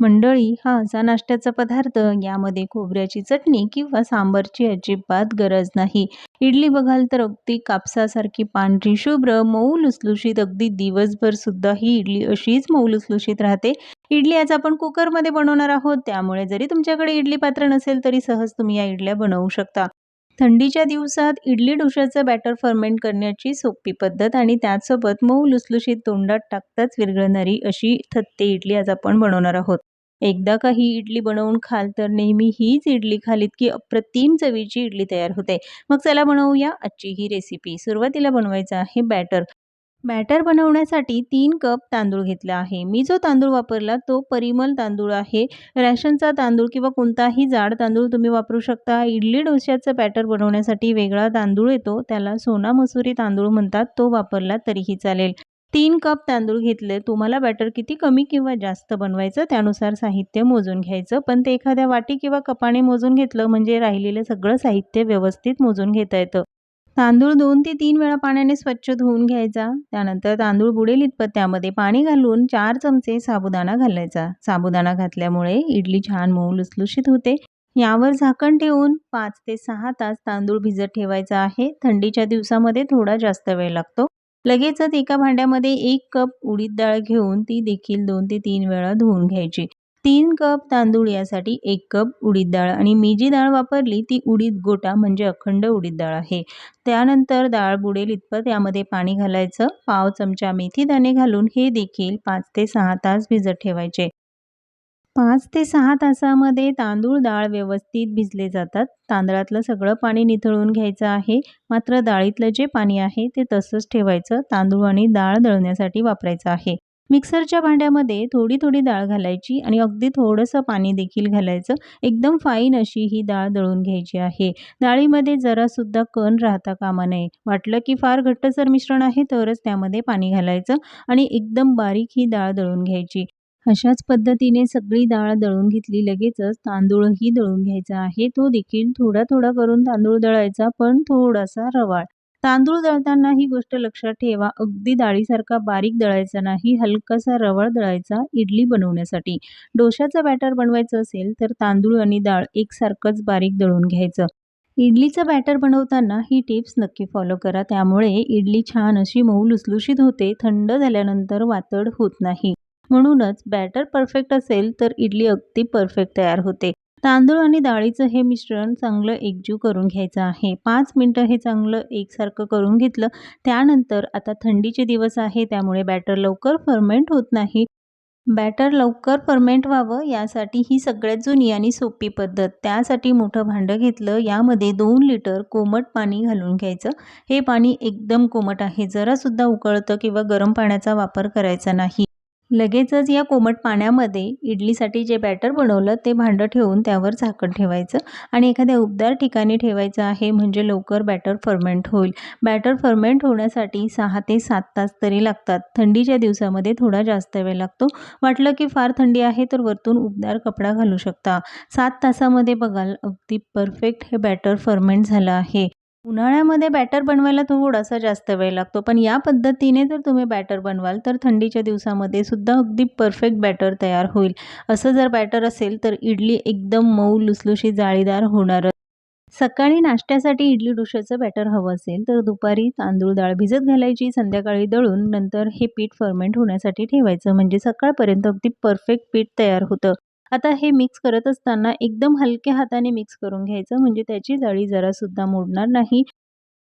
मंडळी हा असा नाश्त्याचा पदार्थ यामध्ये खोबऱ्याची चटणी किंवा सांबारची अजिबात गरज नाही. इडली बघाल तर अगदी कापसासारखी पांढरी शुभ्र मऊ लुसलुशीत अगदी दिवसभर सुद्धा ही इडली अशीच मऊ लुसलुशीत राहते. इडली आज आपण कुकरमध्ये बनवणार आहोत त्यामुळे जरी तुमच्याकडे इडली पात्र नसेल तरी सहज तुम्ही या इडल्या बनवू शकता. थंडीच्या दिवसात इडली डोशाचं बॅटर फर्मेंट करण्याची सोपी पद्धत आणि त्याचसोबत मऊ लुसलुशीत तोंडात टाकताच विरघळणारी अशी थत्ते इडली आज आपण बनवणार आहोत. एकदा का ही इडली बनवून खाल तर नेहमी हीच इडली खालीत की अप्रतिम चवीची इडली तयार होते. मग चला बनवूया आजची ही रेसिपी सुरुवातीला बनवायचं आहे बॅटर बॅटर बनवण्यासाठी तीन कप तांदूळ घेतला आहे. मी जो तांदूळ वापरला तो परिमल तांदूळ आहे. रॅशनचा तांदूळ किंवा कोणताही जाड तांदूळ तुम्ही वापरू शकता. इडली डोश्याचं बॅटर बनवण्यासाठी वेगळा तांदूळ येतो. त्याला सोना मसुरी तांदूळ म्हणतात. तो वापरला तरीही चालेल. तीन कप तांदूळ घेतले. तुम्हाला बॅटर किती कमी किंवा जास्त बनवायचं त्यानुसार साहित्य मोजून घ्यायचं. पण ते एखाद्या वाटी किंवा कपाने मोजून घेतलं म्हणजे राहिलेलं सगळं साहित्य व्यवस्थित मोजून घेता येतं. तांदूळ दोन ते तीन वेळा पाण्याने स्वच्छ धुवून घ्यायचा. त्यानंतर तांदूळ बुडेल इतपत त्यामध्ये पाणी घालून चार चमचे साबुदाणा घालायचा. साबुदाणा घातल्यामुळे इडली छान मऊ लुसलुशीत होते. यावर झाकण ठेवून पाच ते सहा तास तांदूळ भिजत ठेवायचा आहे. थंडीच्या दिवसामध्ये थोडा जास्त वेळ लागतो. लगेचच एका भांड्यामध्ये एक कप उडीद डाळ घेऊन ती देखील दोन ते तीन वेळा धुवून घ्यायची. तीन कप तांदूळ यासाठी एक कप उडीद डाळ आणि मी जी डाळ वापरली ती उडीद गोटा म्हणजे अखंड उडीद डाळ आहे. त्यानंतर डाळ बुडेल इतपत यामध्ये पाणी घालायचं पाव चमचा मेथी दाणे घालून हे देखील पाच ते सहा तास भिजत ठेवायचे. पाच ते सहा तासामध्ये तांदूळ डाळ व्यवस्थित भिजले जातात. तांदळातलं सगळं पाणी निथळून घ्यायचं आहे. मात्र डाळीतलं जे पाणी आहे ते तसंच ठेवायचं. तांदूळ आणि डाळ दळण्यासाठी वापरायचं आहे. मिक्सरच्या भांड्यामध्ये थोडी थोडी डाळ घालायची आणि अगदी थोडंसं पाणी देखील घालायचं. एकदम फाईन अशी ही डाळ दळून घ्यायची आहे. डाळीमध्ये जरासुद्धा कण राहता कामा नये. वाटलं की फार घट्टसर मिश्रण आहे तरच त्यामध्ये पाणी घालायचं आणि एकदम बारीक ही डाळ दळून घ्यायची. अशाच पद्धतीने सगळी डाळ दळून घेतली लगेचच तांदूळही दळून घ्यायचा आहे. तो देखील थोडा थोडा करून तांदूळ दळायचा पण थोडासा रवाळ. तांदूळ दळताना ही गोष्ट लक्षात ठेवा. अगदी डाळीसारखा बारीक दळायचा नाही हलकासा रवळ दळायचा इडली बनवण्यासाठी. डोशाचं बॅटर बनवायचं असेल तर तांदूळ आणि डाळ एकसारखंच बारीक दळून घ्यायचं. इडलीचं बॅटर बनवताना ही टिप्स नक्की फॉलो करा. त्यामुळे इडली छान अशी मऊ लुसलुशीत होते थंड झाल्यानंतर वातड होत नाही. म्हणूनच बॅटर परफेक्ट असेल तर इडली अगदी परफेक्ट तयार होते. तांदूळ आणि डाळीचं हे मिश्रण चांगलं एकजीव करून घ्यायचं आहे. पाच मिनटं हे चांगलं एकसारखं करून घेतलं. त्यानंतर आता थंडीचे दिवस आहे त्यामुळे बॅटर लवकर फर्मेंट होत नाही. बॅटर लवकर फर्मेंट व्हावं यासाठी ही सगळ्यात जुनी आणि सोपी पद्धत. त्यासाठी मोठं भांडं घेतलं यामध्ये दोन लिटर कोमट पाणी घालून घ्यायचं. हे पाणी एकदम कोमट आहे. जरासुद्धा उकळतं किंवा गरम पाण्याचा वापर करायचा नाही. लगेचच या कोमट पाण्यामध्ये इडलीसाठी जे बॅटर बनवलं ते भांडं ठेवून त्यावर झाकण ठेवायचं आणि एखाद्या उबदार ठिकाणी ठेवायचं आहे म्हणजे लवकर बॅटर फर्मेंट होईल. बॅटर फर्मेंट होण्यासाठी सहा ते सात तास तरी लागतात. थंडीच्या दिवसामध्ये थोडा जास्त वेळ लागतो. वाटलं की फार थंडी आहे तर वरतून उबदार कपडा घालू शकता. सात तासामध्ये बघाल अगदी परफेक्ट हे बॅटर फर्मेंट झालं आहे. उन्हाळ्यामध्ये बॅटर बनवायला थोडासा जास्त वेळ लागतो पण या पद्धतीने जर तुम्ही बॅटर बनवाल तर थंडीच्या दिवसामध्ये सुद्धा अगदी परफेक्ट बॅटर तयार होईल. असं जर बॅटर असेल तर इडली एकदम मऊ लुसलुशी जाळीदार होणारच सकाळी नाश्त्यासाठी इडली डोशाचं बॅटर हवं असेल तर दुपारी तांदूळ डाळ भिजत घालायची संध्याकाळी दळून नंतर हे पीठ फर्मेंट होण्यासाठी ठेवायचं. म्हणजे सकाळपर्यंत अगदी परफेक्ट पीठ तयार होतं. आता हे मिक्स करत असताना एकदम हलक्या हाताने मिक्स करून घ्यायचं. म्हणजे त्याची जाळी जरासुद्धा मोडणार नाही.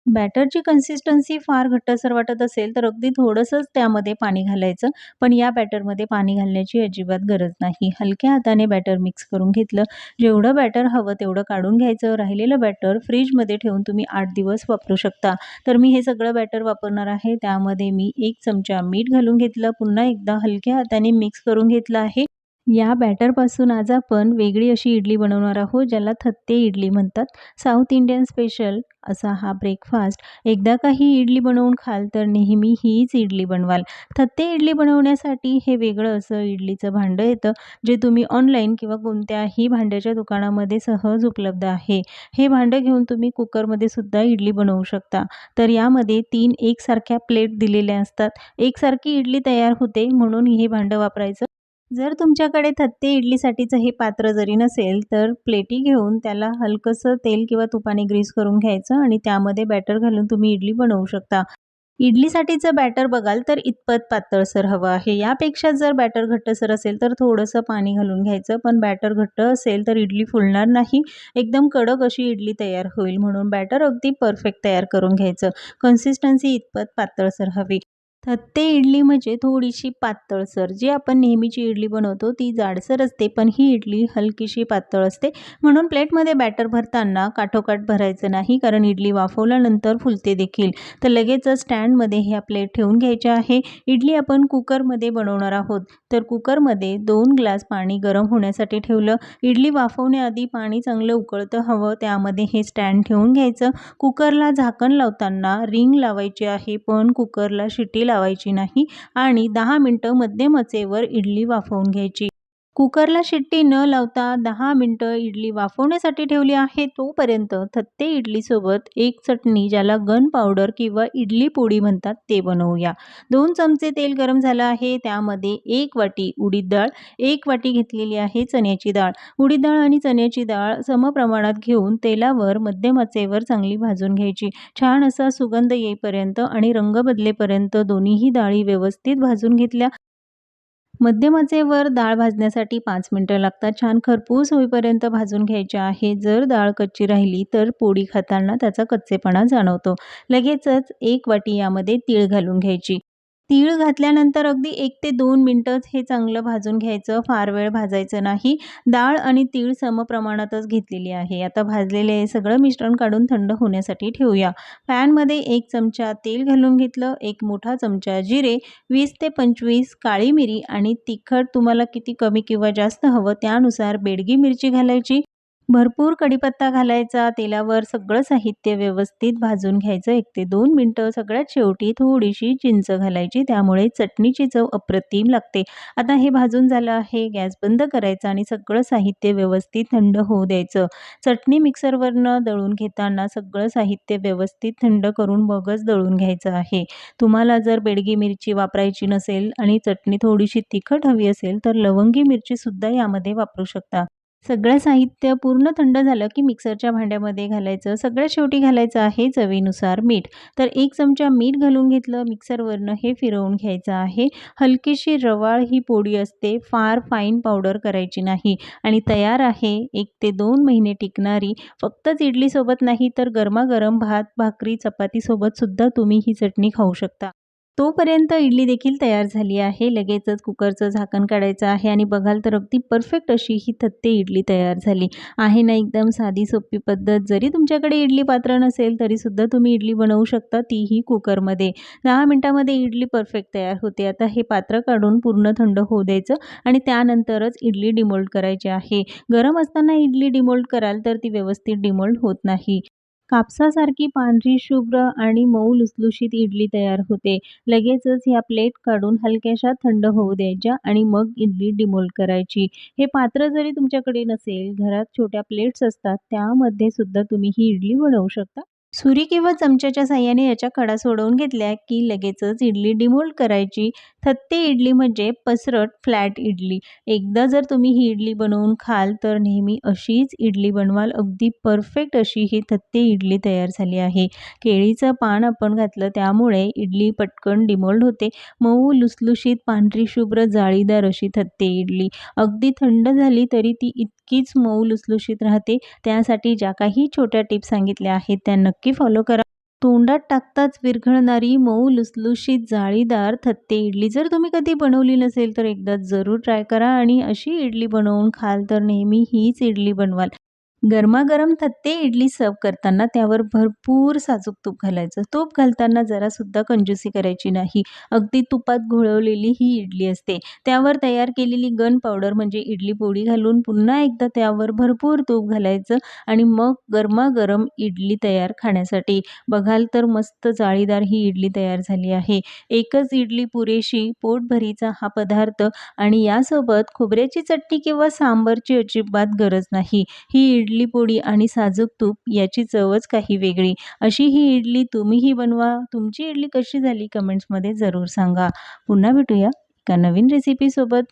बॅटरची कन्सिस्टन्सी फार घट्टसर वाटत असेल तर अगदी थोडंसंच त्यामध्ये पाणी घालायचं. पण या बॅटरमध्ये पाणी घालण्याची अजिबात गरज नाही. हलक्या हाताने बॅटर मिक्स करून घेतलं. जेवढं बॅटर हवं तेवढं काढून घ्यायचं. राहिलेलं बॅटर फ्रीजमध्ये ठेवून तुम्ही आठ दिवस वापरू शकता. तर मी हे सगळं बॅटर वापरणार आहे. त्यामध्ये मी एक चमचा मीठ घालून घेतलं. पुन्हा एकदा हलक्या हाताने मिक्स करून घेतलं आहे. या बॅटरपासून आज आपण वेगळी अशी इडली बनवणार आहोत ज्याला थत्ते इडली म्हणतात. साऊथ इंडियन स्पेशल असा हा ब्रेकफास्ट एकदा काही इडली बनवून खाल तर नेहमी हीच इडली बनवाल. थत्ते इडली बनवण्यासाठी हे वेगळं असं इडलीचं भांडं येतं जे तुम्ही ऑनलाईन किंवा कोणत्याही भांड्याच्या दुकानामध्ये सहज उपलब्ध आहे. हे भांडं घेऊन तुम्ही कुकरमध्ये सुद्धा इडली बनवू शकता. तर यामध्ये तीन एकसारख्या प्लेट दिलेल्या असतात. एकसारखी इडली तयार होते म्हणून हे भांडं वापरायचं जर तुमच्याकडे थत्ते इडलीसाठीचं हे पात्र जरी नसेल तर प्लेटी घेऊन त्याला हलकंसं तेल किंवा तुपाने ग्रीस करून घ्यायचं आणि त्यामध्ये बॅटर घालून तुम्ही इडली बनवू शकता. इडलीसाठीचं बॅटर बघाल तर इतपत पातळसर हवं आहे. यापेक्षा जर बॅटर घट्टसर असेल तर थोडंसं पाणी घालून घ्यायचं पण बॅटर घट्ट असेल तर इडली फुलणार नाही. एकदम कडक अशी इडली तयार होईल म्हणून बॅटर अगदी परफेक्ट तयार करून घ्यायचं. कन्सिस्टन्सी इतपत पातळसर हवी. ते इडली म्हणजे थोडीशी पातळसर जी आपण नेहमीची इडली बनवतो ती जाडसर असते पण ही इडली हलकीशी पातळ असते. म्हणून प्लेटमध्ये बॅटर भरताना काठोकाठ भरायचं नाही कारण इडली वाफवल्यानंतर फुलते देखील. तर लगेचच स्टँडमध्ये ह्या प्लेट ठेवून घ्यायच्या आहे. इडली आपण कुकरमध्ये बनवणार आहोत. तर कुकरमध्ये दोन ग्लास पाणी गरम होण्यासाठी ठेवलं. इडली वाफवण्याआधी पाणी चांगलं उकळतं हवं. त्यामध्ये हे स्टँड ठेवून घ्यायचं. कुकरला झाकण लावताना रिंग लावायची आहे पण कुकरला शिटी लावायची नाही आणि दहा मिनटं मध्यम आचेवर इडली वाफवून घ्यायची. कुकरला शिट्टी न लावता दहा मिनटं इडली वाफवण्यासाठी ठेवली आहे. तोपर्यंत थत्ते इडलीसोबत एक चटणी ज्याला गन पावडर किंवा इडली पोळी म्हणतात ते बनवूया. दोन चमचे तेल गरम झालं आहे. त्यामध्ये एक वाटी उडीद डाळ एक वाटी घेतलेली आहे चण्याची डाळ. उडीद डाळ आणि चण्याची डाळ समप्रमाणात घेऊन तेलावर मध्यम आचेवर चांगली भाजून घ्यायची. छान असा सुगंध येईपर्यंत आणि रंग बदलेपर्यंत दोन्हीही डाळी व्यवस्थित भाजून घेतल्या मध्यमाचेवर डाळ भाजण्यासाठी पाच मिनटं लागतात. छान खरपूस होईपर्यंत भाजून घ्यायचे आहे. जर डाळ कच्ची राहिली तर पोळी खाताना त्याचा कच्चेपणा जाणवतो. लगेचच एक वाटी यामध्ये तीळ घालून घ्यायची. तीळ घातल्यानंतर अगदी एक ते दोन मिनटंच हे चांगलं भाजून घ्यायचं. फार वेळ भाजायचं नाही. डाळ आणि तीळ समप्रमाणातच घेतलेली आहे. आता भाजलेले हे सगळं मिश्रण काढून थंड होण्यासाठी ठेवूया. पॅनमध्ये एक चमचा तेल घालून घेतलं. एक मोठा चमचा जिरे वीस ते पंचवीस काळी मिरी आणि तिखट तुम्हाला किती कमी किंवा जास्त हवं त्यानुसार बेडगी मिरची घालायची. भरपूर कढीपत्ता घालायचा तेलावर सगळं साहित्य व्यवस्थित भाजून घ्यायचं. एक ते दोन मिनटं सगळ्यात शेवटी थोडीशी चिंच घालायची त्यामुळे चटणीची चव अप्रतिम लागते. आता हे भाजून झालं आहे गॅस बंद करायचा आणि सगळं साहित्य व्यवस्थित थंड होऊ द्यायचं. चटणी मिक्सरवरनं दळून घेताना सगळं साहित्य व्यवस्थित थंड करून मगच दळून घ्यायचं आहे. तुम्हाला जर बेडगी मिरची वापरायची नसेल आणि चटणी थोडीशी तिखट हवी असेल तर लवंगी मिरचीसुद्धा यामध्ये वापरू शकता. सगळं साहित्य पूर्ण थंड झालं की मिक्सरच्या भांड्यामध्ये घालायचं. सगळ्यात शेवटी घालायचं आहे चवीनुसार मीठ. तर एक चमचा मीठ घालून घेतलं मिक्सरवरनं हे फिरवून घ्यायचं आहे. हलकीशी रवाळ ही पोळी असते. फार फाईन पावडर करायची नाही. आणि तयार आहे. एक ते दोन महिने टिकणारी. फक्तच इडलीसोबत नाही तर गरमागरम भात भाकरी चपातीसोबतसुद्धा तुम्ही ही चटणी खाऊ शकता. तोपर्यंत इडली देखील तयार झाली आहे. लगेचच कुकरचं झाकण काढायचं आहे आणि बघाल तर अगदी परफेक्ट अशी ही थत्ते इडली तयार झाली आहे ना एकदम साधी सोपी पद्धत. जरी तुमच्याकडे इडली पात्र नसेल तरीसुद्धा तुम्ही इडली बनवू शकता तीही कुकरमध्ये. दहा मिनटामध्ये इडली परफेक्ट तयार होते. आता हे पात्र काढून पूर्ण थंड होऊ द्यायचं आणि त्यानंतरच इडली डिमोल्ड करायची आहे. गरम असताना इडली डिमोल्ड कराल तर ती व्यवस्थित डिमोल्ड होत नाही. कापसासारखी पांढरी शुभ्र आणि मऊ लुसलुशीत इडली तयार होते. लगेचच ह्या प्लेट काढून हलक्याशा थंड होऊ द्यायच्या आणि मग इडली डिमोल्ड करायची. हे पात्र जरी तुमच्याकडे नसेल घरात छोट्या प्लेट्स असतात त्यामध्ये सुद्धा तुम्ही ही इडली बनवू शकता. सुरी किंवा चमच्याच्या साह्याने याच्या कडा सोडवून घेतल्या की लगेचच इडली डिमोल्ड करायची. थत्ते इडली म्हणजे पसरट फ्लॅट इडली. एकदा जर तुम्ही ही इडली बनवून खाल तर नेहमी अशीच इडली बनवाल. अगदी परफेक्ट अशी ही थत्ते इडली तयार झाली आहे. केळीचं पान आपण घातलं त्यामुळे इडली पटकन डिमोल्ड होते. मऊ लुसलुशीत पांढरी शुभ्र जाळीदार अशी थत्ते इडली. अगदी थंड झाली तरी ती इतकीच मऊ लुसलुशीत राहते. त्यासाठी ज्या काही छोट्या टिप्स सांगितल्या आहेत त्या नक्की फॉलो करा. तोंडात टाकताच विरघळणारी मऊ लुसलुशीत जाळीदार थत्ते इडली. जर तुम्ही कधी बनवली नसेल तर एकदा जरूर ट्राय करा आणि अशी इडली बनवून खाल तर नेहमी हीच इडली बनवाल. गरमागरम थत्ते इडली सर्व करताना त्यावर भरपूर साजूक तूप घालायचं. तूप घालताना जरासुद्धा कंजूसी करायची नाही. अगदी तुपात घोळवलेली ही इडली असते. त्यावर तयार केलेली गन पावडर म्हणजे इडली पोळी घालून पुन्हा एकदा त्यावर भरपूर तूप घालायचं आणि मग गरमागरम इडली तयार खाण्यासाठी. बघाल तर मस्त जाळीदार ही इडली तयार झाली आहे. एकच इडली पुरेशी पोटभरीचा हा पदार्थ आणि यासोबत खोबऱ्याची चटणी किंवा सांबरची अजिबात गरज नाही. ही इडली पोळी आणि साजूक तूप याची चवच काही वेगळी. अशी ही इडली तुम्हीही बनवा. तुमची इडली कशी झाली? कमेंट्समध्ये जरूर सांगा. पुन्हा भेटूया एका नवीन रेसिपीसोबत